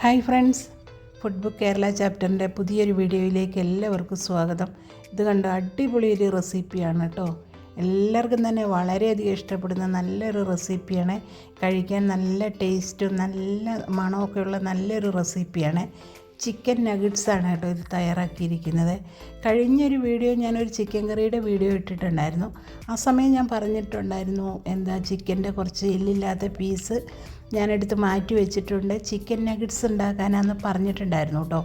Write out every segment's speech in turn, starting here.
Hi friends. Food book Kerala ചാപ്റ്ററിന്റെ പുതിയൊരു വീഡിയോയിലേക്ക് എല്ലാവർക്കും സ്വാഗതം. ഇത് കണ്ട? അടിപൊളി ഒരു റെസിപ്പിയാണ് കേട്ടോ. എല്ലാവർക്കും തന്നെ വളരെയധികം ഇഷ്ടപ്പെടുന്ന നല്ലൊരു റെസിപ്പിയാണ്. കഴിക്കാൻ നല്ല ടേസ്റ്റും നല്ല മണമൊക്കെയുള്ള നല്ലൊരു റെസിപ്പിയാണ്. ചിക്കൻ നഗറ്റ്സാണ് കേട്ടോ ഇത് തയ്യാറാക്കിയിരിക്കുന്നത്. കഴിഞ്ഞൊരു വീഡിയോ ഞാനൊരു ചിക്കൻ കറിയുടെ വീഡിയോ ഇട്ടിട്ടുണ്ടായിരുന്നു. ആ സമയം ഞാൻ പറഞ്ഞിട്ടുണ്ടായിരുന്നു എന്താ ചിക്കന്റെ കുറച്ച് എല്ലില്ലാത്ത പീസ് ഞാനെടുത്ത് മാറ്റി വെച്ചിട്ടുണ്ട്. ചിക്കൻ നഗറ്റ്സ് ഉണ്ടാക്കാനാന്ന് പറഞ്ഞിട്ടുണ്ടായിരുന്നു കേട്ടോ.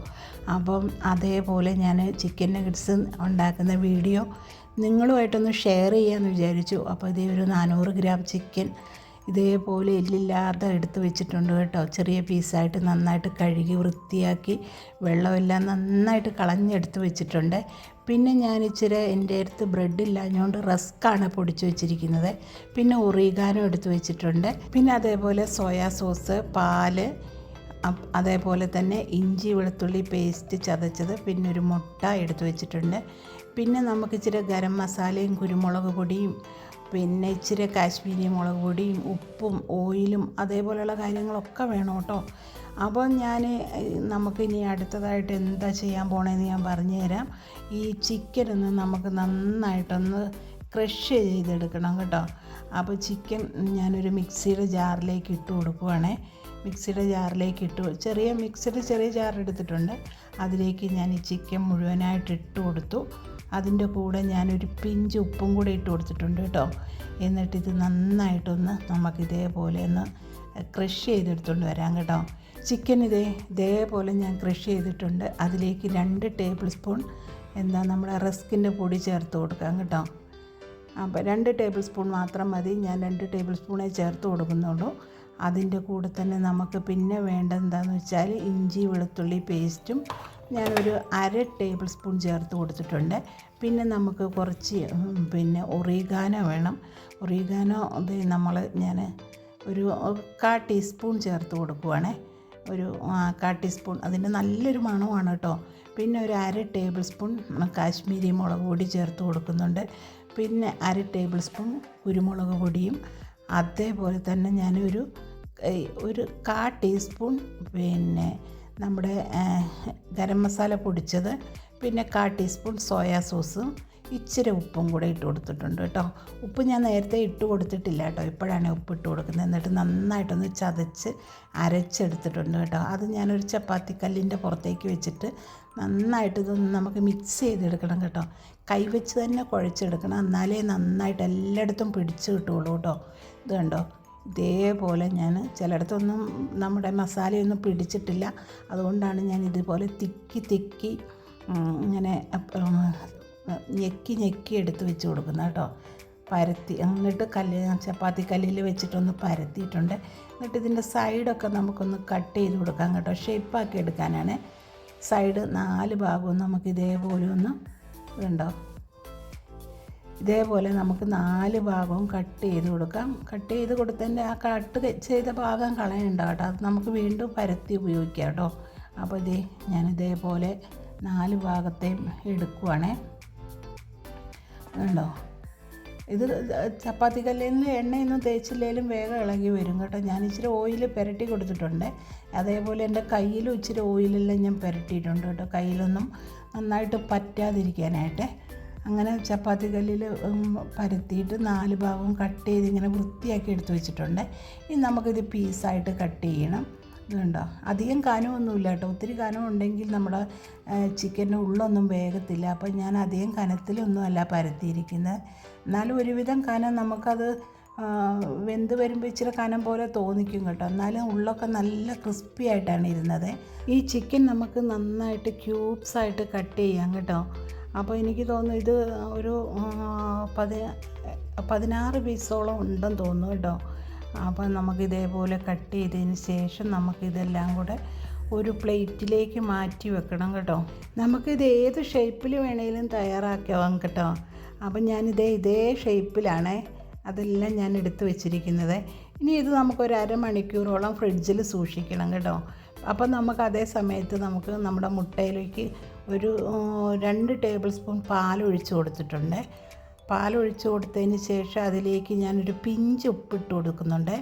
അപ്പം അതേപോലെ ഞാൻ ചിക്കൻ നഗറ്റ്സ് ഉണ്ടാക്കുന്ന വീഡിയോ നിങ്ങളുമായിട്ടൊന്ന് ഷെയർ ചെയ്യാമെന്ന് വിചാരിച്ചു. അപ്പോൾ ഇതേ ഒരു നാനൂറ് ഗ്രാം ചിക്കൻ ഇതേപോലെ എല്ലില്ലാതെ എടുത്ത് വെച്ചിട്ടുണ്ട് കേട്ടോ. ചെറിയ പീസായിട്ട് നന്നായിട്ട് കഴുകി വൃത്തിയാക്കി വെള്ളമെല്ലാം നന്നായിട്ട് കളഞ്ഞെടുത്ത് വെച്ചിട്ടുണ്ട്. പിന്നെ ഞാൻ ഇച്ചിരി എന്റെ അടുത്ത് ബ്രെഡ് ഇല്ലാഞ്ഞുകൊണ്ട് റസ്ക്കാണ് പൊടിച്ച് വെച്ചിരിക്കുന്നത്. പിന്നെ ഒറിഗാനോ എടുത്ത് വെച്ചിട്ടുണ്ട്. പിന്നെ അതേപോലെ സോയാ സോസ് പാൽ അതേപോലെ തന്നെ ഇഞ്ചി വെളുത്തുള്ളി പേസ്റ്റ് ചതച്ചത് പിന്നെ ഒരു മുട്ട എടുത്ത് വെച്ചിട്ടുണ്ട്. പിന്നെ നമുക്ക് ഇച്ചിരി ഗരം മസാലയും കുരുമുളക് പൊടിയും പിന്നെ ഇച്ചിരി കാശ്മീരി മുളക് പൊടിയും ഉപ്പും ഓയിലും അതേപോലെയുള്ള കാര്യങ്ങളൊക്കെ വേണം കേട്ടോ. അപ്പോൾ ഞാൻ നമുക്കിനി അടുത്തതായിട്ട് എന്താ ചെയ്യാൻ പോണേന്ന് ഞാൻ പറഞ്ഞു തരാം. ഈ ചിക്കൻ ഒന്ന് നമുക്ക് നന്നായിട്ടൊന്ന് ക്രഷ് ചെയ്തെടുക്കണം കേട്ടോ. അപ്പോൾ ചിക്കൻ ഞാനൊരു മിക്സിയുടെ ജാറിലേക്ക് ഇട്ട് കൊടുക്കുവാണേ. മിക്സിയുടെ ജാറിലേക്ക് ഇട്ട് ചെറിയ മിക്സിയുടെ ചെറിയ ജാർ എടുത്തിട്ടുണ്ട്. അതിലേക്ക് ഞാൻ ഈ ചിക്കൻ മുഴുവനായിട്ട് ഇട്ട് കൊടുത്തു. അതിന്റെ കൂടെ ഞാനൊരു പിഞ്ച് ഉപ്പും കൂടി ഇട്ട് കൊടുത്തിട്ടുണ്ട് കേട്ടോ. എന്നിട്ടിത് നന്നായിട്ടൊന്ന് നമുക്ക് ഇതേപോലെ ഒന്ന് ക്രഷ് ചെയ്തെടുത്തുകൊണ്ട് വരാം കേട്ടോ. ചിക്കൻ ഇതേ ഇതേപോലെ ഞാൻ ക്രഷ് ചെയ്തിട്ടുണ്ട്. അതിലേക്ക് രണ്ട് ടേബിൾ സ്പൂൺ എന്താ നമ്മുടെ റസ്കിന്റെ പൊടി ചേർത്ത് കൊടുക്കാം കേട്ടോ. അപ്പോൾ രണ്ട് ടേബിൾ സ്പൂൺ മാത്രം മതി. ഞാൻ രണ്ട് ടേബിൾ സ്പൂണേ ചേർത്ത് കൊടുക്കുന്നുള്ളൂ. അതിന്റെ കൂടെ തന്നെ നമുക്ക് പിന്നെ വേണ്ടത് എന്താണെന്ന് വെച്ചാൽ ഇഞ്ചി വെളുത്തുള്ളി പേസ്റ്റും ഞാനൊരു അര ടേബിൾ സ്പൂൺ ചേർത്ത് കൊടുത്തിട്ടുണ്ട്. പിന്നെ നമുക്ക് കുറച്ച് പിന്നെ ഒറിഗാനോ വേണം. ഒറിഗാനോ അത് നമ്മൾ ഞാൻ ഒരു കാ ടീസ്പൂൺ ചേർത്ത് കൊടുക്കുവാണേ. ഒരു കാ ടീസ്പൂൺ. അതിന്റെ നല്ലൊരു മണമാണ് കേട്ടോ പിന്നെ ഒരു അര ടേബിൾ സ്പൂൺ കാശ്മീരി മുളക് പൊടി ചേർത്ത് കൊടുക്കുന്നുണ്ട്. പിന്നെ അര ടേബിൾ സ്പൂൺ കുരുമുളക് പൊടിയും. അതേപോലെ തന്നെ ഞാനൊരു ഒരു കാ ടീസ്പൂൺ പിന്നെ നമ്മുടെ ഗരം മസാല പൊടിച്ചത് പിന്നെ കാ ടീസ്പൂൺ സോയാ സോസും ഇച്ചിരി ഉപ്പും കൂടെ ഇട്ട് കൊടുത്തിട്ടുണ്ട് കേട്ടോ. ഉപ്പ് ഞാൻ നേരത്തെ ഇട്ട് കൊടുത്തിട്ടില്ല കേട്ടോ. ഇപ്പോഴാണ് ഉപ്പ് ഇട്ട് കൊടുക്കുന്നത്. എന്നിട്ട് നന്നായിട്ടൊന്ന് ചതച്ച് അരച്ചെടുത്തിട്ടുണ്ട് കേട്ടോ. അത് ഞാനൊരു ചപ്പാത്തി കല്ലിന്റെ പുറത്തേക്ക് വെച്ചിട്ട് നന്നായിട്ട് ഇതൊന്ന് നമുക്ക് മിക്സ് ചെയ്തെടുക്കണം കേട്ടോ. കൈവച്ച് തന്നെ കുഴച്ചെടുക്കണം. എന്നാലേ നന്നായിട്ട് എല്ലായിടത്തും പിടിച്ച് കിട്ടുള്ളൂ കേട്ടോ. ഇത് കണ്ടോ? ഇതേപോലെ ഞാൻ ചിലയിടത്തൊന്നും നമ്മുടെ മസാലയൊന്നും പിടിച്ചിട്ടില്ല. അതുകൊണ്ടാണ് ഞാൻ ഇതുപോലെ തിക്കി തിക്കി ഇങ്ങനെ ഞെക്കി ഞെക്കി എടുത്ത് വെച്ച് കൊടുക്കുന്നത് കേട്ടോ. പരത്തി എന്നിട്ട് കല്ല് ചപ്പാത്തി കല്ലിൽ വെച്ചിട്ടൊന്ന് പരത്തിയിട്ടുണ്ട്. എന്നിട്ട് ഇതിന്റെ സൈഡൊക്കെ നമുക്കൊന്ന് കട്ട് ചെയ്ത് കൊടുക്കാം കേട്ടോ. ഷേപ്പാക്കി എടുക്കാനാണ്. സൈഡ് നാല് ഭാഗവും നമുക്ക് ഇതേപോലെ ഒന്ന് ഇതുണ്ടോ? ഇതേപോലെ നമുക്ക് നാല് ഭാഗവും കട്ട് ചെയ്ത് കൊടുക്കാം. കട്ട് ചെയ്ത് കൊടുത്തതിന്റെ ആ കട്ട് ചെയ്ത ഭാഗം കളയണ്ട കേട്ടോ. അത് നമുക്ക് വീണ്ടും പരത്തി ഉപയോഗിക്കാം കേട്ടോ. അപ്പോൾ ഇതേ ഞാൻ ഇതേപോലെ നാല് ഭാഗത്തെയും എടുക്കുവാണേ. ഉണ്ടോ ഇത് ചപ്പാത്തി കല്ലിൽ എണ്ണയൊന്നും തേച്ചില്ലെങ്കിലും വേഗം ഇളകി വരും കേട്ടോ. ഞാൻ ഇച്ചിരി ഓയിൽ പുരട്ടി കൊടുത്തിട്ടുണ്ട്. അതേപോലെ എന്റെ കയ്യിലും ഇച്ചിരി ഓയിലെല്ലാം ഞാൻ പുരട്ടിയിട്ടുണ്ട് കേട്ടോ. കയ്യിലൊന്നും നന്നായിട്ട് പറ്റാതിരിക്കാനായിട്ട്. അങ്ങനെ ചപ്പാത്തി കല്ലിൽ പരത്തിയിട്ട് നാല് ഭാഗവും കട്ട് ചെയ്ത് ഇങ്ങനെ വൃത്തിയാക്കി എടുത്തു വെച്ചിട്ടുണ്ട്. ഇനി നമുക്കിത് പീസായിട്ട് കട്ട് ചെയ്യണം. ഇതുണ്ടോ? അധികം കനമൊന്നുമില്ല കേട്ടോ. ഒത്തിരി കനം ഉണ്ടെങ്കിൽ നമ്മുടെ ചിക്കന്റെ ഉള്ളൊന്നും വേഗത്തില്ല. അപ്പോൾ ഞാൻ അധികം കനത്തിലൊന്നുമല്ല പരത്തിയിരിക്കുന്നത്. എന്നാലും ഒരുവിധം കനം നമുക്കത് വെന്ത് വരുമ്പോൾ ഇച്ചിരി കനം പോലെ തോന്നിക്കും കേട്ടോ. എന്നാലും ഉള്ളൊക്കെ നല്ല ക്രിസ്പി ആയിട്ടാണ് ഇരുന്നത്. ഈ ചിക്കൻ നമുക്ക് നന്നായിട്ട് ക്യൂബ്സായിട്ട് കട്ട് ചെയ്യാം കേട്ടോ. അപ്പോൾ എനിക്ക് തോന്നുന്നു ഇത് ഒരു പതി പതിനാറ് പീസോളം ഉണ്ടെന്ന് തോന്നുന്നു കേട്ടോ. അപ്പം നമുക്ക് ഇതേപോലെ കട്ട് ചെയ്തതിന് ശേഷം നമുക്കിതെല്ലാം കൂടെ ഒരു പ്ലേറ്റിലേക്ക് മാറ്റി വെക്കണം കേട്ടോ. നമുക്കിത് ഏത് ഷേപ്പിൽ വേണേലും തയ്യാറാക്കാം കേട്ടോ. അപ്പം ഞാനിതേ ഇതേ ഷേപ്പിലാണ് അതെല്ലാം ഞാൻ എടുത്തു വെച്ചിരിക്കുന്നത്. ഇനി ഇത് നമുക്കൊരു അരമണിക്കൂറോളം ഫ്രിഡ്ജിൽ സൂക്ഷിക്കണം കേട്ടോ. അപ്പം നമുക്ക് അതേ സമയത്ത് നമുക്ക് നമ്മുടെ മുട്ടയിലേക്ക് ഒരു രണ്ട് ടേബിൾ സ്പൂൺ പാൽ ഒഴിച്ച് കൊടുത്തിട്ടുണ്ട്. പാൽ ഒഴിച്ച് കൊടുത്തതിന് ശേഷം അതിലേക്ക് ഞാനൊരു പിഞ്ച് ഉപ്പ് ഉപ്പിട്ട് കൊടുക്കുന്നുണ്ട്.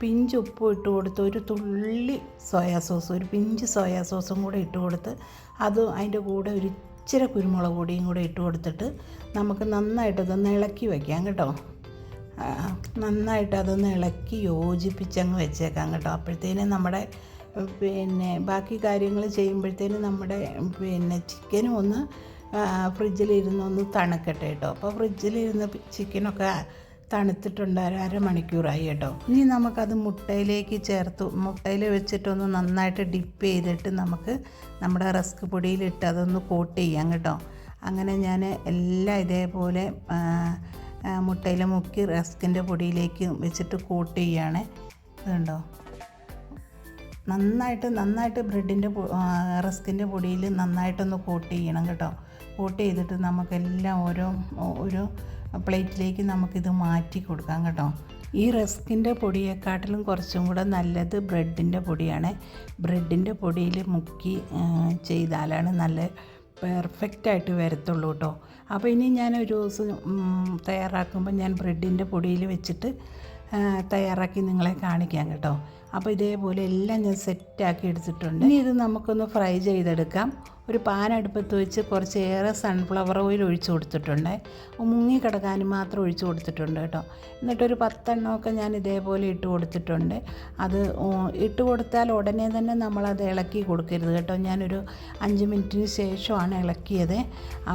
പിഞ്ച് ഉപ്പ് ഇട്ട് കൊടുത്ത് ഒരു തുള്ളി സോയാ സോസ് ഒരു പിഞ്ച് സോയാ സോസും കൂടെ ഇട്ട് കൊടുത്ത് അത് അതിന്റെ കൂടെ ഒരു ഇച്ചിരി കുരുമുളക് പൊടിയും കൂടെ ഇട്ട് കൊടുത്തിട്ട് നമുക്ക് നന്നായിട്ട് ഇതൊന്ന് ഇളക്കി വയ്ക്കാം കേട്ടോ. നന്നായിട്ട് അതൊന്ന് ഇളക്കി യോജിപ്പിച്ചങ്ങ് വെച്ചേക്കാം കേട്ടോ. അപ്പോഴത്തേനും നമ്മുടെ പിന്നെ ബാക്കി കാര്യങ്ങൾ ചെയ്യുമ്പോഴത്തേനും നമ്മുടെ പിന്നെ ചിക്കനും ഒന്ന് ഫ്രിഡ്ജിലിരുന്ന് ഒന്ന് തണുക്കട്ടെ കേട്ടോ അപ്പോൾ ഫ്രിഡ്ജിലിരുന്ന് ചിക്കനൊക്കെ തണുത്തിട്ടുണ്ട് അരമണിക്കൂറായി കേട്ടോ ഇനി നമുക്കത് മുട്ടയിലേക്ക് ചേർത്ത് മുട്ടയിൽ വെച്ചിട്ടൊന്ന് നന്നായിട്ട് ഡിപ്പ് ചെയ്തിട്ട് നമുക്ക് നമ്മുടെ റസ്ക് പൊടിയിലിട്ട് അതൊന്ന് കോട്ട് ചെയ്യാം കേട്ടോ. അങ്ങനെ ഞാൻ എല്ലാം ഇതേപോലെ മുട്ടയിൽ മുക്കി റസ്കിന്റെ പൊടിയിലേക്ക് വെച്ചിട്ട് കോട്ട് ചെയ്യാണ്. ഇതുണ്ടോ? നന്നായിട്ട് നന്നായിട്ട് ബ്രെഡിന്റെ റസ്കിന്റെ പൊടിയിൽ നന്നായിട്ടൊന്ന് കോട്ട് ചെയ്യണം കേട്ടോ. കോട്ട് ചെയ്തിട്ട് നമുക്കെല്ലാം ഓരോ ഒരു പ്ലേറ്റിലേക്ക് നമുക്കിത് മാറ്റി കൊടുക്കാം കേട്ടോ. ഈ റസ്കിന്റെ പൊടിയെക്കാട്ടിലും കുറച്ചും കൂടെ നല്ലത് ബ്രെഡിന്റെ പൊടിയാണ്. ബ്രെഡിന്റെ പൊടിയിൽ മുക്കി ചെയ്താലാണ് നല്ല പെർഫെക്റ്റായിട്ട് വരത്തുള്ളൂ കേട്ടോ. അപ്പോൾ ഇനി ഞാൻ ഒരു ദിവസം തയ്യാറാക്കുമ്പോൾ ഞാൻ ബ്രെഡിന്റെ പൊടിയിൽ വെച്ചിട്ട് തയ്യാറാക്കി നിങ്ങളെ കാണിക്കാം കേട്ടോ. അപ്പോൾ ഇതേപോലെ എല്ലാം ഞാൻ സെറ്റാക്കി എടുത്തിട്ടുണ്ട്. ഇനി ഇത് നമുക്കൊന്ന് ഫ്രൈ ചെയ്തെടുക്കാം. ഒരു പാൻ അടുപ്പത്ത് വെച്ച് കുറച്ചേറെ സൺഫ്ലവർ ഓയിൽ ഒഴിച്ചു കൊടുത്തിട്ടുണ്ട്. മുങ്ങി കിടക്കാനും മാത്രം ഒഴിച്ചു കൊടുത്തിട്ടുണ്ട് കേട്ടോ. എന്നിട്ടൊരു പത്തെണ്ണമൊക്കെ ഞാൻ ഇതേപോലെ ഇട്ട് കൊടുത്തിട്ടുണ്ട്. അത് ഇട്ട് കൊടുത്താൽ ഉടനെ തന്നെ നമ്മളത് ഇളക്കി കൊടുക്കരുത് കേട്ടോ. ഞാനൊരു അഞ്ച് മിനിറ്റിന് ശേഷമാണ് ഇളക്കിയത്.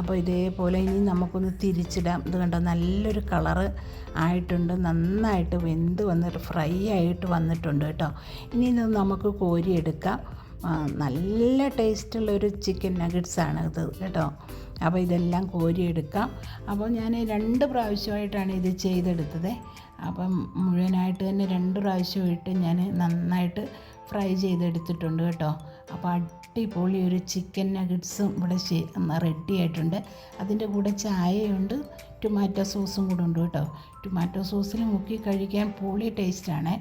അപ്പോൾ ഇതേപോലെ ഇനി നമുക്കൊന്ന് തിരിച്ചിടാം. ഇത് കണ്ടോ നല്ലൊരു കളറ് ആയിട്ടുണ്ട്. നന്നായിട്ട് വെന്ത് വന്നിട്ട് ഫ്രൈ ആയിട്ട് വന്നിട്ടുണ്ട് കേട്ടോ. ഇനി ഇത് നമുക്ക് കോരിയെടുക്കാം. നല്ല ടേസ്റ്റുള്ള ഒരു ചിക്കൻ നഗറ്റ്സാണ് ഇത് കേട്ടോ. അപ്പോൾ ഇതെല്ലാം കോരിയെടുക്കാം. അപ്പോൾ ഞാൻ രണ്ട് പ്രാവശ്യമായിട്ടാണ് ഇത് ചെയ്തെടുത്തത്. അപ്പം മുഴുവനായിട്ട് തന്നെ രണ്ട് പ്രാവശ്യമായിട്ട് ഞാൻ നന്നായിട്ട് ഫ്രൈ ചെയ്തെടുത്തിട്ടുണ്ട് കേട്ടോ. അപ്പോൾ അടിപൊളി ഒരു ചിക്കൻ നഗറ്റ്സും ഇവിടെ റെഡി ആയിട്ടുണ്ട്. അതിന്റെ കൂടെ ചായയുണ്ട് ടൊമാറ്റോ സോസും കൂടെ ഉണ്ട് കേട്ടോ. ടൊമാറ്റോ സോസിൽ മുക്കി കഴിക്കാൻ പൊളി ടേസ്റ്റാണ്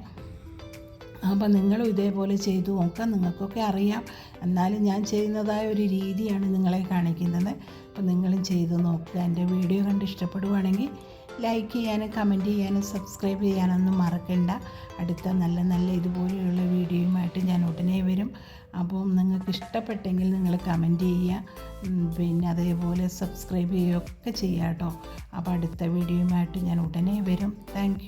അപ്പോൾ നിങ്ങളും ഇതേപോലെ ചെയ്തു. നോക്കാം നിങ്ങൾക്കൊക്കെ അറിയാം. എന്നാലും ഞാൻ ചെയ്യുന്നതായ ഒരു രീതിയാണ് നിങ്ങളെ കാണിക്കുന്നത്. അപ്പം നിങ്ങളും ചെയ്തു നോക്കുക. എന്റെ വീഡിയോ കണ്ട് ഇഷ്ടപ്പെടുവാണെങ്കിൽ ലൈക്ക് ചെയ്യാനും കമന്റ് ചെയ്യാനും സബ്സ്ക്രൈബ് ചെയ്യാനൊന്നും മറക്കണ്ട. അടുത്ത നല്ല നല്ല ഇതുപോലെയുള്ള വീഡിയോയുമായിട്ട് ഞാൻ ഉടനെ വരും. അപ്പം നിങ്ങൾക്ക് ഇഷ്ടപ്പെട്ടെങ്കിൽ നിങ്ങൾ കമന്റ് ചെയ്യുക. പിന്നെ അതേപോലെ സബ്സ്ക്രൈബ് ചെയ്യുകയൊക്കെ ചെയ്യാം കേട്ടോ അപ്പോൾ അടുത്ത വീഡിയോയുമായിട്ട് ഞാൻ ഉടനെ വരും. താങ്ക്